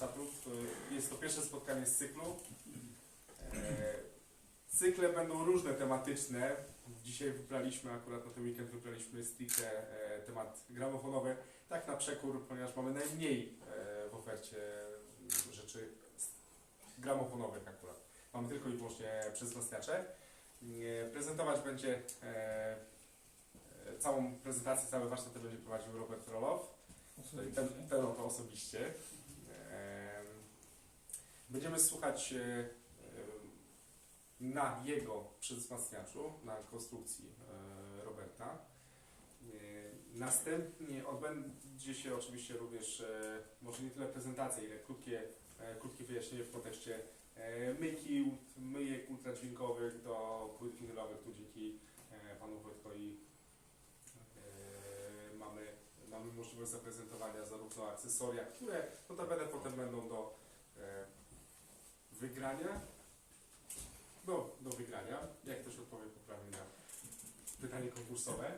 warsztatów. Y, Jest to pierwsze spotkanie z cyklu. E, Cykle będą różne, tematyczne. Dzisiaj wybraliśmy, akurat na ten weekend wybraliśmy stricte e, temat gramofonowy. Tak na przekór, ponieważ mamy najmniej e, w ofercie rzeczy gramofonowych akurat. Mamy tylko i wyłącznie przezmacniacze. Prezentować będzie całą prezentację, cały warsztat będzie prowadził Robert Rolow. Ten, ten oto osobiście. Em, Będziemy słuchać e, e, na jego przezmacniaczu, na konstrukcji e, Roberta. Następnie odbędzie się oczywiście również, może nie tyle prezentacja, ile krótkie, krótkie wyjaśnienie w kontekście ult- myjek ultradźwiękowych do płyt winylowych. Tu dzięki panu Wojtkowi mamy mamy możliwość zaprezentowania zarówno akcesoria, które notabene potem będą do wygrania, do, do wygrania, jak ktoś odpowie poprawnie na pytanie konkursowe.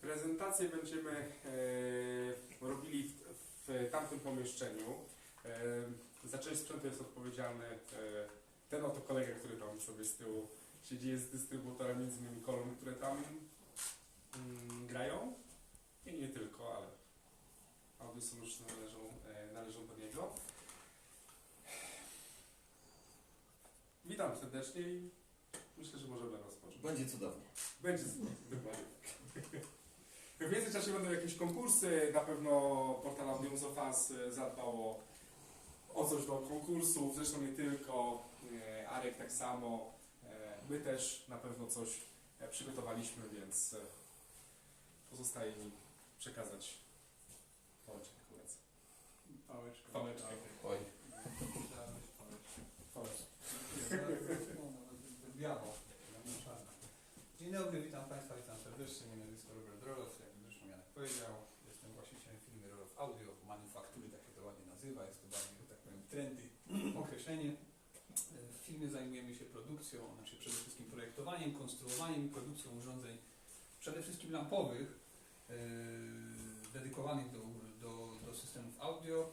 Prezentację będziemy e, robili w, w tamtym pomieszczeniu. E, za część sprzętu jest odpowiedzialny e, ten oto kolega, który tam sobie z tyłu siedzi, jest dystrybutorem między innymi kolumn, które tam mm, grają. I nie tylko, ale audio solution należą, e, należą do niego. Witam serdecznie i myślę, że możemy rozpocząć. Będzie cudownie. Będzie dokładnie. W międzyczasie będą jakieś konkursy, na pewno portal Audium Zofas e, zadbał o, coś do konkursów, zresztą nie tylko, e, Arek tak samo, my też na pewno coś przygotowaliśmy, więc pozostaje mi przekazać pałeczkę koledze. Pałeczkę. Pałeczkę. Oj. Biało. Dzień dobry, witam Państwa, witam serdecznie. Mnie nazwisko Robert Rolow, jak zresztą Janek powiedział. Jestem właścicielem firmy Rolow Audio, manufaktury, tak się to ładnie nazywa. Jest to bardziej, że tak powiem, trendy określenie. W firmie zajmujemy się produkcją, znaczy przede wszystkim projektowaniem, konstruowaniem i produkcją urządzeń, przede wszystkim lampowych, yy, dedykowanych do, do, do systemów audio.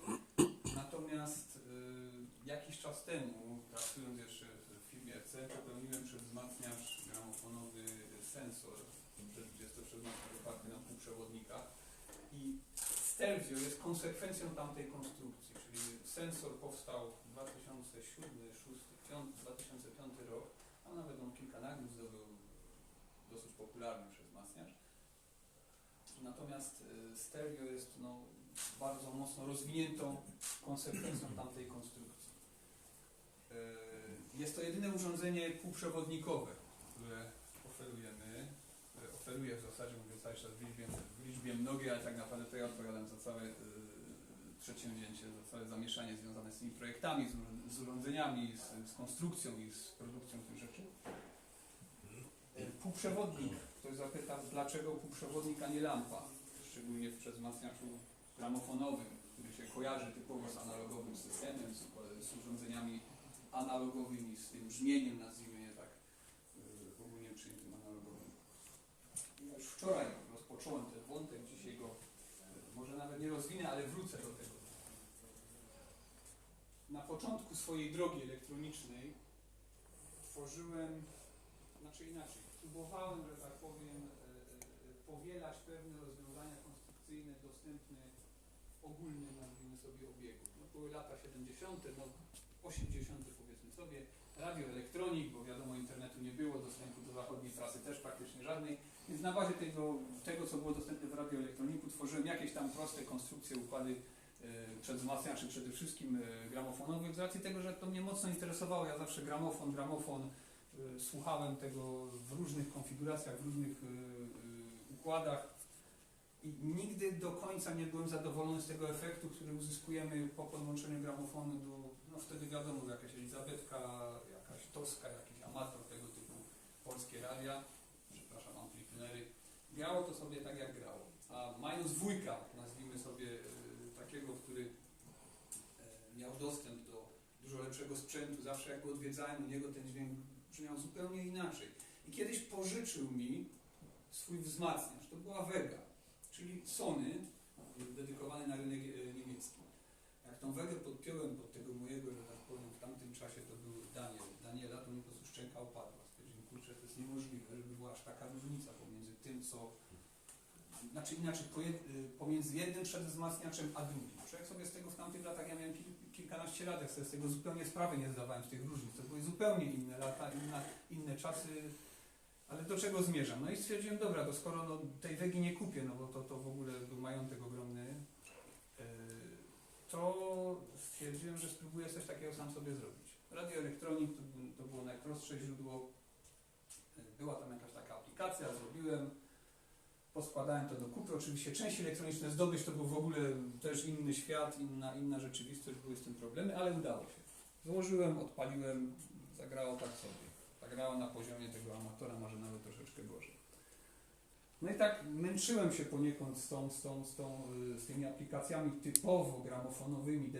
Natomiast y, jakiś czas temu, pracując jeszcze w firmie RC, popełniłem przez gramofonowy sensor. Jest to przezmacniacz oparty na półprzewodnikach. I Stelvio jest konsekwencją tamtej konstrukcji, czyli sensor powstał w 2007, 2006, 2005 rok, a nawet on kilka nagród zdobył dosyć popularny przez. Natomiast y, stereo jest no, bardzo mocno rozwiniętą konsekwencją tamtej konstrukcji. Y, Jest to jedyne urządzenie półprzewodnikowe, które oferujemy, oferuje w zasadzie, mówię cały czas w liczbie, w liczbie mnogiej, ale tak naprawdę to ja odpowiadam za całe y, przedsięwzięcie, za całe zamieszanie związane z tymi projektami, z, urząd- z urządzeniami, z, z konstrukcją i z produkcją tych rzeczy. Y, Półprzewodnik, ktoś zapyta, dlaczego półprzewodnik, a nie lampa, szczególnie w przezmacniaczu gramofonowym, który się kojarzy typowo z analogowym systemem, z, z urządzeniami analogowymi, z tym brzmieniem, nazwijmy je tak, y, ogólnie przyjętym analogowym. Już wczoraj rozpocząłem ten wątek, dzisiaj go y, może nawet nie rozwinę, ale wrócę do tego. Na początku swojej drogi elektronicznej tworzyłem, znaczy inaczej, próbowałem, że tak powiem, e, powielać pewne rozwiązania konstrukcyjne dostępne ogólnym, nazwijmy sobie, obiegu. No, były lata 70., no 80. powiedzmy sobie, radioelektronik, bo wiadomo, internetu nie było, dostępu do zachodniej prasy też praktycznie żadnej, więc na bazie tego, tego co było dostępne w radioelektroniku, tworzyłem jakieś tam proste konstrukcje, układy e, przedzmacniaczy przede wszystkim e, gramofonowych, z racji tego, że to mnie mocno interesowało, ja zawsze gramofon, gramofon, e, słuchałem tego w różnych konfiguracjach, w różnych układach i nigdy do końca nie byłem zadowolony z tego efektu, który uzyskujemy po podłączeniu gramofonu do, no wtedy wiadomo, jakaś Elizabetka, jakaś Toska, jakiś amator tego typu polskie radia, przepraszam, amplitunery. Grało to sobie tak jak grało. A mając wujka, nazwijmy sobie e, takiego, który e, miał dostęp do dużo lepszego sprzętu, zawsze jak go odwiedzałem u niego, ten dźwięk brzmiał zupełnie inaczej. I kiedyś pożyczył mi swój wzmacniacz, to była Vega, czyli Sony, dedykowany na rynek e, niemiecki. Jak tą wagę podpiąłem pod tego mojego, że tak powiem, w tamtym czasie to był Daniel, Daniela, to mi po prostu szczęka opadła. Stwierdziłem, kurczę, to jest niemożliwe, żeby była aż taka różnica pomiędzy tym, co znaczy inaczej, e, pomiędzy jednym przedwzmacniaczem a drugim. Człowiek sobie z tego w tamtych latach, ja miałem kilkanaście lat, ja sobie z tego zupełnie sprawy nie zdawałem, z tych różnic. To były zupełnie inne lata, inna, inne czasy, ale do czego zmierzam? No i stwierdziłem, dobra, to skoro no, tej wegi nie kupię, no bo to, to w ogóle był majątek ogromny, y, to stwierdziłem, że spróbuję coś takiego sam sobie zrobić. Radioelektronik to, to było najprostsze źródło. Y, Była tam jakaś taka aplikacja, zrobiłem, poskładałem to do kupy. Oczywiście części elektroniczne zdobyć to był w ogóle też inny świat, inna, inna rzeczywistość, były z tym problemy, ale udało się. Złożyłem, odpaliłem, zagrało tak sobie. Zagrało na poziomie tego amatora, może nawet troszeczkę gorzej. No i tak męczyłem się poniekąd z, tą, z, tą, z, tą, y, z tymi aplikacjami typowo gramofonowymi,